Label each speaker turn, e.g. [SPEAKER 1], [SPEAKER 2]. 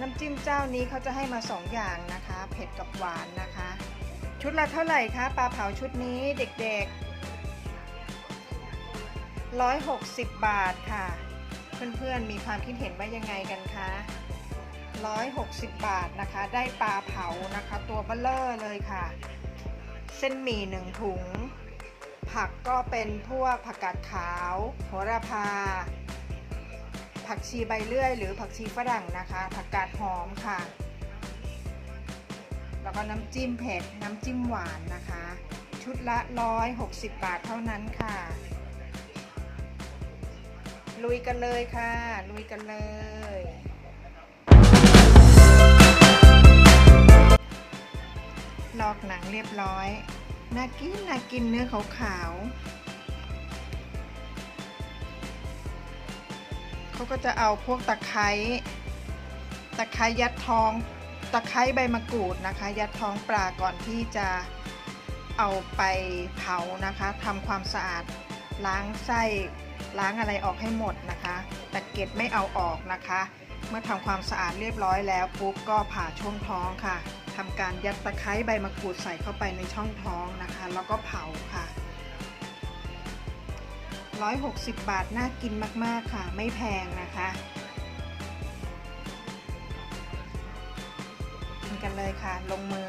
[SPEAKER 1] น้ำจิ้มเจ้านี้เขาจะให้มาสองอย่างนะคะ เผ็ดกับหวานนะคะ ชุดละเท่าไหร่คะปลาเผาชุดนี้เด็กๆ 160 บาทค่ะ เพื่อนๆมีความคิดเห็นว่ายังไงกันคะ160 บาทนะคะ ได้ปลาเผานะคะ ตัวเบลเลอร์เลยค่ะ เส้นหมี่หนึ่งถุง ผักก็เป็นพวกผักกาดขาวโหระพา ผักชีใบเลื่อย หรือผักชีฝรั่งนะคะ ผักกาดหอมค่ะ แล้วก็น้ำจิ้มเผ็ด น้ำจิ้มหวานนะคะ ชุดละ 160 บาทเท่านั้นค่ะ ลุยกันเลยค่ะ ลุยกันเลยลอกหนังเรียบร้อย น่ากินน่ากินเนื้อขาวๆ เขาก็จะเอาพวกตะไคร้ตะไคร้ยัดท้อง ตะไคร้ใบมะกรูดนะคะ ยัดท้องปลาก่อนที่จะเอาไปเผานะคะทำความสะอาดล้างไส้ล้างอะไรออกให้หมดนะคะ แต่เกล็ดไม่เอาออกนะคะ เมื่อทำความสะอาดเรียบร้อยแล้วปุ๊บก็ผ่าช่องท้องค่ะทำการยัดตะไคร้ใบมะกรูดใส่เข้าไปในช่องท้องนะคะ แล้วก็เผาค่ะ 160 บาท น่ากินมาก ๆ ค่ะ ไม่แพงนะคะ กินกันเลยค่ะ ลงมือ